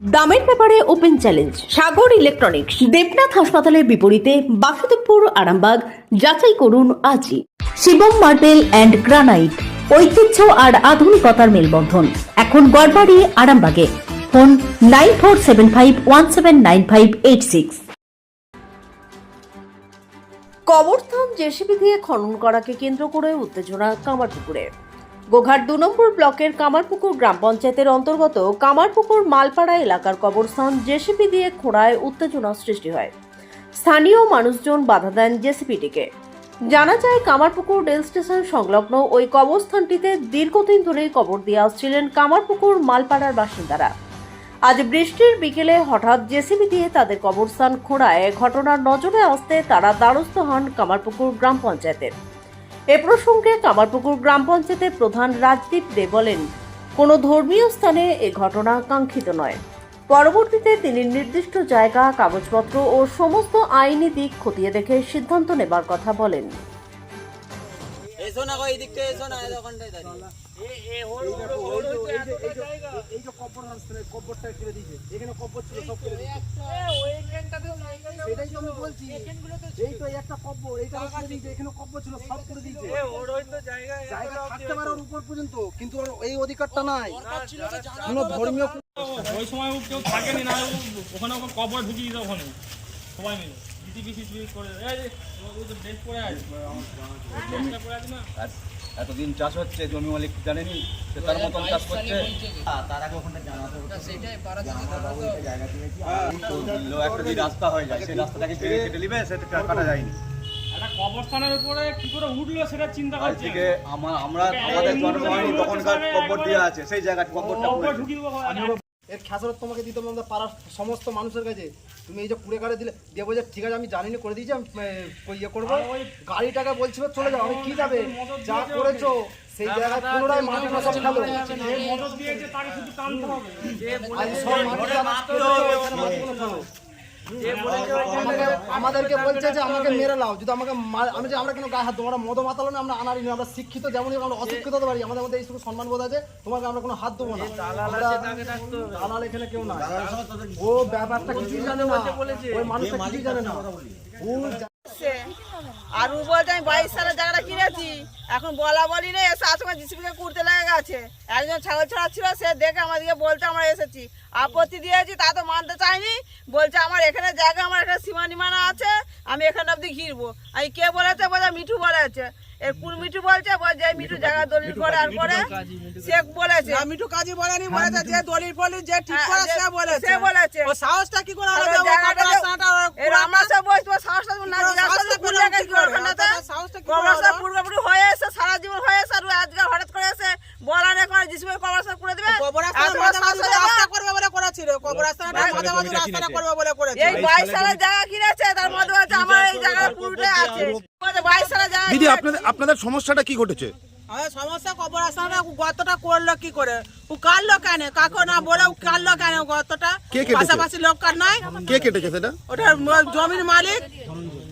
দামের ব্যাপারে open challenge, Sagar electronics, Debnath হাসপাতালের বিপরীতে বাসুদেবপুর, আরামবাগ, যাচাই করুন আজই। শিবম মার্বেল অ্যান্ড গ্রানাইট, ঐতিহ্য আর আধুনিকতার মেলবন্ধন। এখন গড়বাড়ি, আরামবাগে। Phone nine four seven five one seven nine five eight six. কবরস্থান জেসিবি দিয়ে খনন করাকে কেন্দ্র করে উত্তেজনা কামারপুকুরে। গোঘাট দু নম্বর ব্লকের কামারপুকুর গ্রাম পঞ্চায়েতের অন্তর্গত কামারপুকুর মালপাড়া এলাকার কবরস্থান জেসিবি দিয়ে খোঁড়ায় উত্তেজনা সৃষ্টি হয়। স্থানীয় মানুষজন বাধা দেন জেসিপিটিকে জানা যায়, কামারপুকুর রেল স্টেশন সংলগ্ন ওই কবরস্থানটিতে দীর্ঘদিন ধরেই কবর দিয়ে আসছিলেন কামারপুকুর মালপাড়ার বাসিন্দারা। আজ বৃষ্টির বিকেলে হঠাৎ জেসিবি দিয়ে তাদের কবরস্থান খোঁড়ায়। ঘটনার নজরে আসতে তারা দ্বারস্থ হন কামারপুকুর গ্রাম পঞ্চায়েতের। এ প্রসঙ্গে কামারপুকুর গ্রাম পঞ্চায়েতের প্রধান রাজদীপ দে বলেন, কোনো ধর্মীয় স্থানে এ ঘটনা কাঙ্ক্ষিত নয়। পরবর্তীতে তিনি নির্দিষ্ট জায়গা, কাগজপত্র ও সমস্ত আইনি দিক খতিয়ে দেখে সিদ্ধান্ত নেবার কথা বলেন। এসো না গো এই দিকটা এসো না এই দোকানটায় দাঁড়িয়ে এই যে কব্বর হাসপাতালে কব্বরটা কেটে দিয়েছে। এখানে কব্বর ছিল সব কেটে দিয়েছে। সেটাই তো আমি বলছি। এই তো এই একটা কব্বর এইটা করে দিয়েছে এখানে কব্বর ছিল সব করে দিয়েছে। জায়গা থাকতে পারে ওর উপর পর্যন্ত কিন্তু এই অধিকারটা নাই। কোনো ধর্মীয় ওই সময় কেউ থাকেনি না ওখানে কবর ঢুকিয়ে দিত ওখানে। সবাই মিলে। বিটি করে এই যে, ও ও তো ড্রেস পরে আছে। না? এতদিন চাষ হচ্ছে জমি মালিক জানেনি সে তার মতন চাষ করছে একটা যদি রাস্তা হয়ে যায় সেই রাস্তাটাকে কেটে কেটে নিবে সেটা কাটা যায়নি। কবরস্থানের উপরে কি করে উঠল সেটা চিন্তা করছি? থেকে আমরা আমাদের জন্ম হয়নি তখনকার কব্বর দেওয়া আছে সেই জায়গাটা কবরটা ঢুকিয়ে এর খেসারত তোমাকে দিতে হবে আমাদের পাড়ার সমস্ত মানুষের কাছে তুমি এই যে কুড়ে কাড়ে দিলে দেবো যে ঠিক আছে আমি জানি না করে দিয়েছি আমি ইয়ে করব গাড়িটাকে বলছিল চলে যাও আমি কি যাবে যা করেছ সেই জায়গায় পুনরায় মাটি সব খেলো আজ সব আমাদেরকে বলছে যে আমাকে মেরে লাও। যদি আমাকে মা- আমি যে আমরা কেন গায়ে হাত দেবো আমরা মদ মাতালো না আমরা আনারি না আমরা শিক্ষিত যেমন আমরা অশিক্ষিত হতে পারি। আমাদের মধ্যে এইসব সম্মান বোধ আছে তোমাকে আমরা কোনো হাত দেবো না। দালাল এখানে কেউ না ও ব্যাপারটা কিছুই জানে না। ওই মানুষটা কিছুই জানে না। ও। আর ও আমি বাইশ সালের জায়গাটা কিনেছি। এখন বলা বলি নেই এসে আসময় জিসিপিকে করতে লেগে গেছে। একজন ছাগল ছড়াচ্ছিল সে দেখে আমাদেরকে বলছে আমরা এসেছি। আপত্তি দিয়েছি তা তো মানতে চাইনি। বলছে আমার এখানে জায়গা আমার এখানে সীমা নিমানা আছে আমি এখানে অব্দি ঘিরবো। আমি কে বলেছে? বলে মিঠু বলেছে। এর কোন মিঠু বলছে? বল যে মিঠু জায়গা দলিল করে আর করে। সে বলেছে। মিঠু কাজী বলেনি বলেছে যে দলিল ফলিল যে ঠিক হ্যাঁ, করে সে বলেছে সে বলেছে। ও সাহসটা কি করে তাহলে হবে ও জায়গাটা কবর যে- স্থানটা ওর এর আমরা সব বলছি তোমার সাহসটা তুমি না তোমার জিজ্ঞাসা সাহসটা করলে পেলাম কোন কি করে? ওখানেতে? তোমার সাহসটা কি করে কবরস্থান হলো? পুরোপুরি হয়ে এসে সারা জীবন হয়ে এসে আর ও আজকে হঠাৎ করে এসে বলা নেই করে যিশুকে কবরস্থান করে দেবে কবর এত স্থানের বড় মাঝামাঝি সাহস হলে রাস্তা না? করবে বলে করেছিল কবর স্থানটা মাঝামাঝি রাস্তাটা করবে বলে করেছিল এই বাইশ সালের জায়গা কিনেছে তার মধ্যে বলছে আমার এই জায়গা পুরোটাই আছে। বাইশ সালের জায়গা দিদি আপনাদের আপনাদের সমস্যাটা কি ঘটেছে? আমাদের সমস্যা করল কি করে? ও কাটলো কেন? কাকু না বলে ও কাটলো কেন গর্তটা কে কেটেছে? পাশাপাশি লোক নাই কে কেটেছে সেটা? ওটা জমির মালিক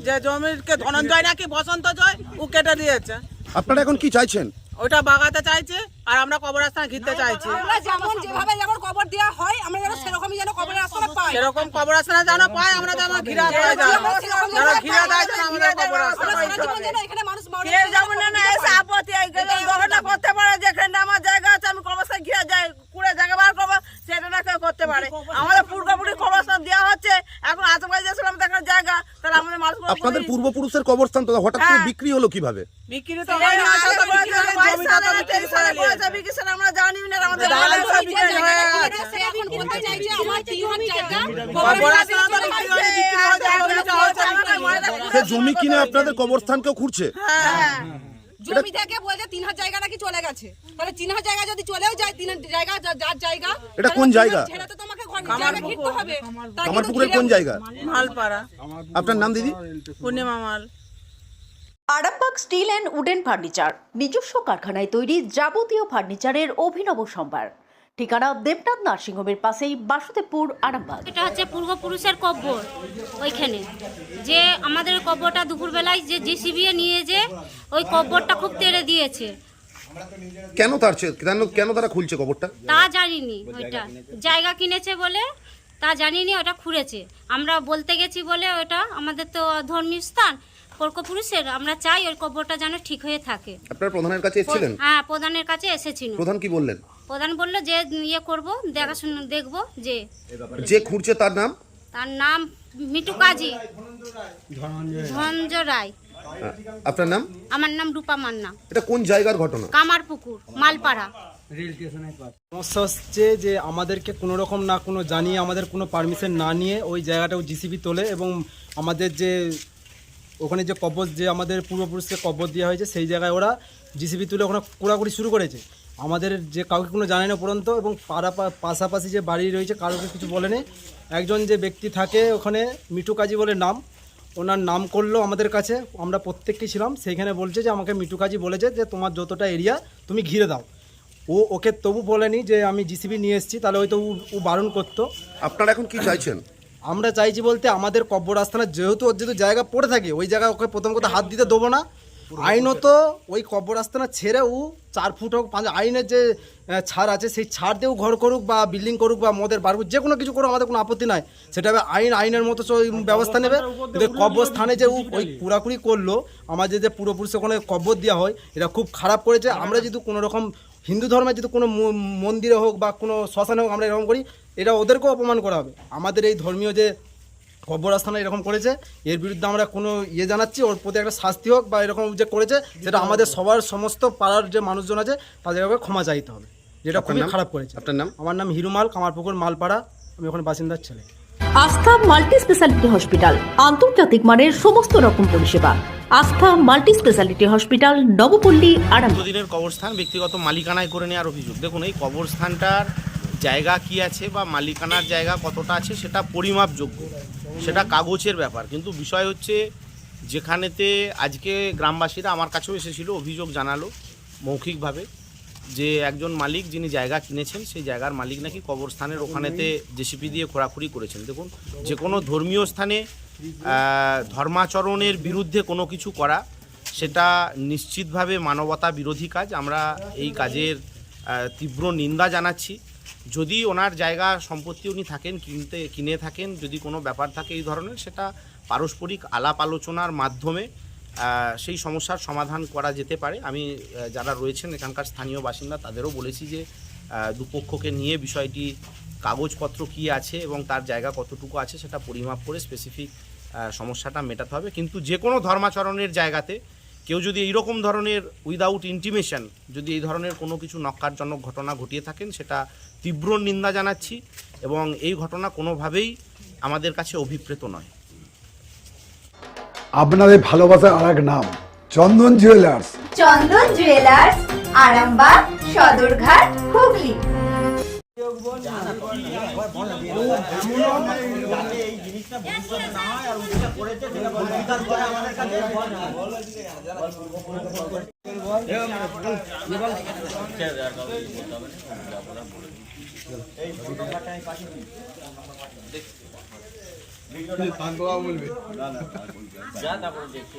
যে জমির ধনঞ্জয় নাকি বসন্ত জয় ও কেটে দিয়েছে। আপনারা এখন কি চাইছেন? ওইটা বাগাতে চাইছে আর আমরা কবর কবরস্থান ঘিরতে চাইছি। আমরা যেমন যেভাবে যেমন কবর দেওয়া হয় আমরা যেন সেরকমই যেন আশ্রয় পাই। সেরকম কবরস্থানে যেন পাই আমরা যেন ঘিরা হয়ে যারা ঘিরা দেয় যেন আমাদের আমরা কবরস্থান সারা এখানে মানুষ মরে কেউ যেমন না না এসে আপত্তি এই ঘটনা করতে পারে যেখানে আমার জায়গা আছে আমি কবরস্থান ঘিরে যাই কুড়ে জায়গা বার করব সেটা না কেউ করতে পারে। আমাদের পুরোপুরি কবরস্থান দেওয়া হচ্ছে এখন আশেপাশে যেছিলাম দেখার জায়গা তাহলে আমাদের মানুষগুলো আপনাদের পূর্বপুরুষের কবরস্থান তো হঠাৎ করে হ্যাঁ। বিক্রি হলো কীভাবে? বিক্রি তো হয় না আসলে তো বিক্রি হলে জমিটা বিক্রি করে আমরা জানি না আমাদের দালাল ভালো করে করে বিক্রি হয়ে। গেছে। এখন বলতে চাইছে আমার তিন জায়গা। কবরস্থান তো বিক্রি হয়ে বিক্রি হয়ে যায়, জমিটা হয়েছে বিক্রি হয়ে। যায়। সে জমি কিনে আপনাদের কবরস্থানকেও খুঁড়ছে? জমি থেকে বলছে তিন হাজার জায়গা নাকি চলে গেছে। তাহলে তিন হাজার জায়গা যদি চলেও যায় তিন হাজার জায়গা যার জায়গা এটা কোন জায়গা? ছেড়ে তো তোমাকে ঘর জায়গা ঘিরতে হবে। আমার পুকুরের কোন জায়গা? মালপাড়া। আপনার নাম দিদি? Purnima Mal Arambagh steel and wooden furniture নিজস্ব কারখানায় তৈরি যাবতীয় ফার্নিচারের অভিনব সম্ভার। ঠিকানা দেবনাথ নার্সিংহোমের পাশেই বাসুদেবপুর আরামবাগ। এটা হচ্ছে পূর্বপুরুষের কব্বর ওইখানে। যে আমাদের কব্বরটা দুপুরবেলায় যে জিসিবি নিয়ে যে ওই কব্বরটা খুব তেড়ে দিয়েছে। কেন তার কেন কেন তারা খুলছে কবরটা? তা জানিনি ওইটা। জায়গা কিনেছে বলে তা জানিনি ওটা খুঁড়েছে। আমরা বলতে গেছি বলে ওটা আমাদের তো ধর্মীয় স্থান কর্কপুরুষের। আমরা চাই ওই কবরটা যেন ঠিক হয়ে থাকে। আপনার প্রধানের কাছে এসেছিলেন? হ্যাঁ প্রধানের কাছে এসেছিল প্রধান কি বললেন? প্রধান বলল যে ইয়ে করব দেখাশোনা দেখব যে যে খুঁড়ছে তার নাম? তার নাম মিটু কাজী। ধনঞ্জয় রায়। আহ, আপনার নাম? আমার নাম রূপা মান্না। এটা কোন জায়গার ঘটনা? কামারপুকুর মালপাড়া। সমস্যা হচ্ছে যে আমাদেরকে কোনো রকম না কোনো জানিয়ে আমাদের কোনো পারমিশন না নিয়ে ওই জায়গাটাও জিসিবি তোলে এবং আমাদের যে ওখানে যে কবর যে আমাদের পূর্বপুরুষকে কবর দেওয়া হয়েছে সেই জায়গায় ওরা জিসিবি তুলে ওখানে কুড়াকুড়ি শুরু করেছে। আমাদের যে কাউকে কোনো জানে না পর্যন্ত এবং পাড়া পাশাপাশি যে বাড়ি রয়েছে কারোকে কিছু বলেনি। একজন যে ব্যক্তি থাকে ওখানে মিঠু কাজী বলে নাম ওনার নাম করল আমাদের কাছে আমরা প্রত্যেককে ছিলাম সেইখানে বলছে যে আমাকে মিঠু কাজী বলেছে যে তোমার যতটা এরিয়া তুমি ঘিরে দাও। ও ওকে তবু বলেনি যে আমি জিসিবি নিয়ে এসেছি তাহলে হয়তো ও ও বারণ করতো। আপনারা এখন কি চাইছেন? আমরা চাইছি বলতে আমাদের কব্বর আস্থানা যেহেতু ওর যেহেতু জায়গা পড়ে থাকে ওই জায়গায় ওকে প্রথম কথা হাত দিতে দেবো না। আইনত ওই কব্বর আস্থানা ছেড়ে ও চার ফুট হোক পাঁচ আইনের যে ছাড় আছে সেই ছাড় দিয়েও ঘর করুক বা বিল্ডিং করুক বা মদের বার করুক যে কোনো কিছু করুক আমাদের কোনো আপত্তি নাই। সেটা আইন আইনের মতো ব্যবস্থা নেবে। কিন্তু কব্বরস্থানে যে ওই পুরাকুড়ি করল আমাদের যে পূর্বপুরুষ ওখানে কব্বর দেওয়া হয় এটা খুব খারাপ করেছে। আমরা যদি কোনো রকম হিন্দু ধর্মে যদি কোনো মন্দিরে হোক বা কোনো শ্মশানে হোক আমরা এরকম করি এটা ওদেরকেও অপমান করা হবে। আমাদের এই ধর্মীয় যে কব্বরস্থানে এরকম করেছে এর বিরুদ্ধে আমরা কোনো ইয়ে জানাচ্ছি ওর প্রতি একটা শাস্তি হোক বা এরকম যে করেছে সেটা আমাদের সবার সমস্ত পাড়ার যে মানুষজন আছে তাদেরকে ক্ষমা চাইতে হবে যেটা খুবই খারাপ করেছে। আপনার নাম? আমার নাম হিরুমাল কামারপুকুর মালপাড়া আমি ওখানে বাসিন্দার ছেলে। আস্থা মাল্টি স্পেশালিটি হসপিটাল আন্তর্জাতিক মানের সমস্ত রকম পরিষেবা। আস্থা মাল্টি স্পেশালিটি হসপিটাল নবপল্লী আরাম দীর্ঘদিনের কবরস্থান ব্যক্তিগত মালিকানায় করে নেওয়ার অভিযোগ। দেখুন এই কবরস্থানটার জায়গা কি আছে বা মালিকানার জায়গা কতটা আছে সেটা পরিমাপযোগ্য। সেটা কাগজের ব্যাপার। কিন্তু বিষয় হচ্ছে, যেখানেতে আজকে গ্রামবাসীরা আমার কাছেও এসেছিল, অভিযোগ জানালো মৌখিকভাবে যে একজন মালিক যিনি জায়গা কিনেছেন, সেই জায়গার মালিক নাকি কবরস্থানের ওখানেতে জেসিপি দিয়ে খোঁড়াখুড়ি করেছেন। দেখুন, যে কোনো ধর্মীয় স্থানে ধর্মাচরণের বিরুদ্ধে কোনো কিছু করা, সেটা নিশ্চিতভাবে মানবতা বিরোধী কাজ। আমরা এই কাজের তীব্র নিন্দা জানাচ্ছি। যদি ওনার জায়গা সম্পত্তি উনি থাকেন, কিনতে, কিনে থাকেন, যদি কোনো ব্যাপার থাকে এই ধরনের, সেটা পারস্পরিক আলাপ আলোচনার মাধ্যমে সেই সমস্যার সমাধান করা যেতে পারে। আমি যারা রয়েছেন এখানকার স্থানীয় বাসিন্দা, তাদেরও বলেছি যে দুপক্ষকে নিয়ে বিষয়টি, কাগজপত্র কি আছে এবং তার জায়গা কতটুকু আছে, সেটা পরিমাপ করে স্পেসিফিক সমস্যাটা মেটাতে হবে। কিন্তু যে কোনো ধর্মাচরণের জায়গাতে কেউ যদি এইরকম ধরনের উইদাউট ইন্টিমেশন যদি এই ধরনের কোনো কিছু নক্কারজনক ঘটনা ঘটিয়ে থাকেন, সেটা তীব্র নিন্দা জানাচ্ছি এবং এই ঘটনা কোনোভাবেই আমাদের কাছে অভিপ্রেত নয়। আপনাদের ভালোবাসার আর এক নাম চন্দন জুয়েলার্স। চন্দন জুয়েলার্স আরামবাগ সদরঘাট হুগলি। জিনিসটা ভবিষ্যতে না হয় আর উনি যা করেছে সেটা অধিকার করে আমাদের কাছে। বলবে। যা তারপরে দেখছি।